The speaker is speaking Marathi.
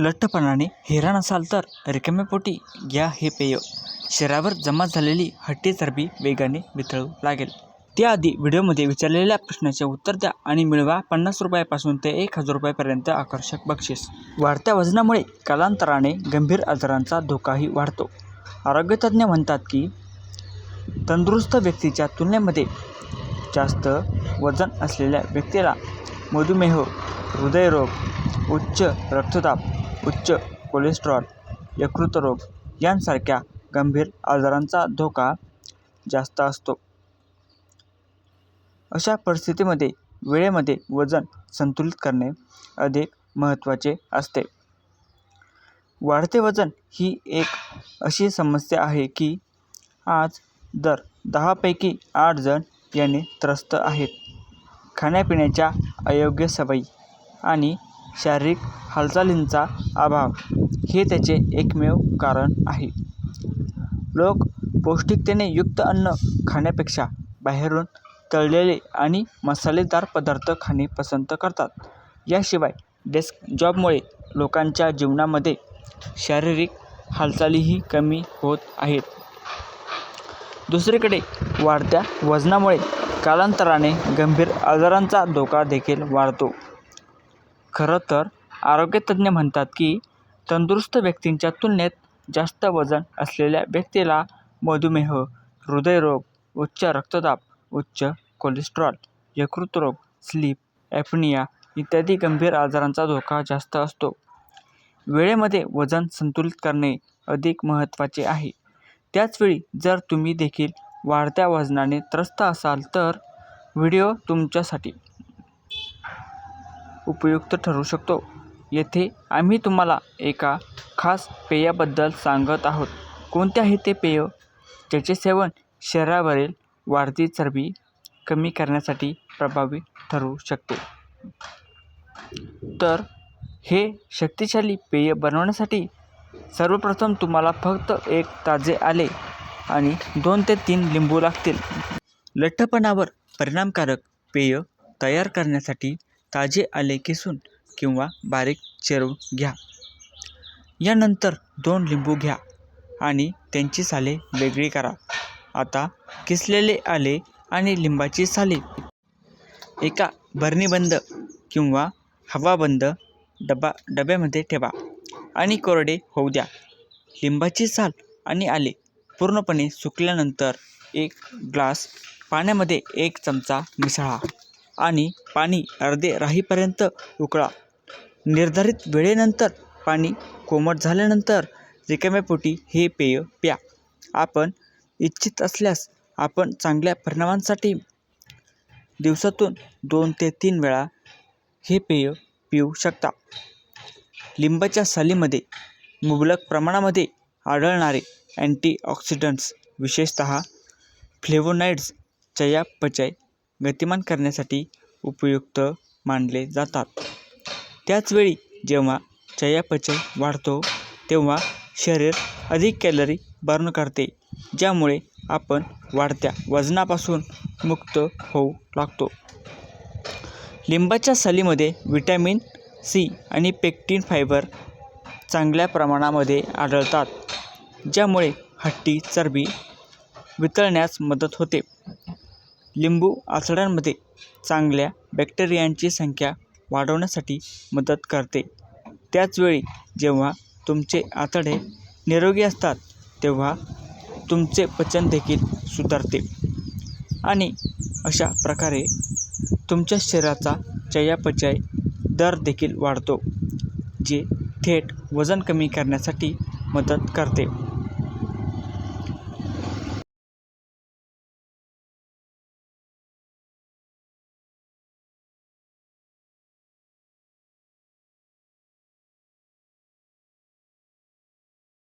लठ्ठपणाने हैराण असाल तर रिकाम्यापोटी घ्या हे पेय. शरीरावर जमा झालेली हट्टी चरबी वेगाने वितळू लागेल. त्याआधी व्हिडिओमध्ये विचारलेल्या प्रश्नाचे उत्तर द्या आणि मिळवा पन्नास रुपयापासून ते एक हजार रुपयापर्यंत आकर्षक बक्षीस. वाढत्या वजनामुळे कालांतराने गंभीर आजारांचा धोकाही वाढतो. आरोग्यतज्ज्ञ म्हणतात की तंदुरुस्त व्यक्तीच्या तुलनेमध्ये जास्त वजन असलेल्या व्यक्तीला मधुमेह हृदयरोग उच्च रक्तदाब उच्च कोलेस्ट्रॉल यकृतरोग यांसारख्या गंभीर आजारांचा धोका जास्त असतो. अशा परिस्थितीमध्ये वेळेमध्ये वजन संतुलित करणे अधिक महत्त्वाचे असते. वाढते वजन ही एक अशी समस्या आहे की आज दर दहापैकी आठ जण याने त्रस्त आहेत. खाण्यापिण्याच्या अयोग्य सवयी आणि शारीरिक हालचालींचा अभाव हे त्याचे एकमेव कारण आहे. लोक पौष्टिकतेने युक्त अन्न खाण्यापेक्षा बाहेरून तळलेले आणि मसालेदार पदार्थ खाणे पसंत करतात. याशिवाय डेस्क जॉबमुळे लोकांच्या जीवनामध्ये शारीरिक हालचालीही कमी होत आहेत. दुसरीकडे वाढत्या वजनामुळे कालांतराने गंभीर आजारांचा धोका देखील वाढतो. खरं तर आरोग्यतज्ज्ञ म्हणतात की तंदुरुस्त व्यक्तींच्या तुलनेत जास्त वजन असलेल्या व्यक्तीला मधुमेह हृदयरोग उच्च रक्तदाब उच्च कोलेस्ट्रॉल यकृतरोग स्लीप ॲपनिया इत्यादी गंभीर आजारांचा धोका जास्त असतो. वेळेमध्ये वजन संतुलित करणे अधिक महत्त्वाचे आहे. त्याचवेळी जर तुम्ही देखील वाढत्या वजनाने त्रस्त असाल तर व्हिडिओ तुमच्यासाठी उपयुक्त ठरू शकतो. येथे आम्ही तुम्हाला एका खास पेयाबद्दल सांगत आहोत. कोणते आहे ते पेय ज्याचे सेवन शरीरावरील वाढती चरबी कमी करण्यासाठी प्रभावी ठरू शकते. तर हे शक्तिशाली पेय बनवण्यासाठी सर्वप्रथम तुम्हाला फक्त एक ताजे आले आणि दोन ते तीन लिंबू लागतील. लठ्ठपणावर परिणामकारक पेय तयार करण्यासाठी ताजे आले किसून किंवा बारीक चिरून घ्या. यानंतर दोन लिंबू घ्या आणि त्यांची साले वेगळी करा. आता किसलेले आले आणि लिंबाची साले. एका बरणीबंद किंवा हवाबंद डबा डब्यामध्ये ठेवा आणि कोरडे होऊ द्या. लिंबाची साल आणि आले पूर्णपणे सुकल्यानंतर एक ग्लास पाण्यामध्ये एक चमचा मिसळा. आणि पाणी अर्धे राहीपर्यंत उकळा. निर्धारित वेळेनंतर पाणी कोमट झाल्यानंतर रिकाम्या पोटी हे पेय प्या. आपण इच्छित असल्यास आपण चांगल्या परिणामांसाठी दिवसातून दोन ते तीन वेळा हे पेय पिऊ शकता. लिंबाच्या सालीमध्ये मुबलक प्रमाणामध्ये आढळणारे अँटीऑक्सिडंट्स विशेषतः फ्लेवोनाईड्स चयापचय गतिमान करण्यासाठी उपयुक्त मानले जातात. त्याचवेळी जेव्हा चयापचय वाढतो तेव्हा शरीर अधिक कॅलरी बर्न करते ज्यामुळे आपण वाढत्या वजनापासून मुक्त होऊ लागतो. लिंबाच्या सालीमध्ये विटॅमिन सी आणि पेक्टिन फायबर चांगल्या प्रमाणामध्ये आढळतात ज्यामुळे हट्टी चरबी वितळण्यास मदत होते. लिंबू आतड्यांमध्ये चांगल्या बॅक्टेरियांची संख्या वाढवण्यासाठी मदत करते. त्याचवेळी जेव्हा तुमचे आतडे निरोगी असतात तेव्हा तुमचे पचन देखील सुधारते. आणि अशा प्रकारे तुमच्या शरीराचा चयापचय दर देखील वाढतो जे थेट वजन कमी करण्यासाठी मदत करते.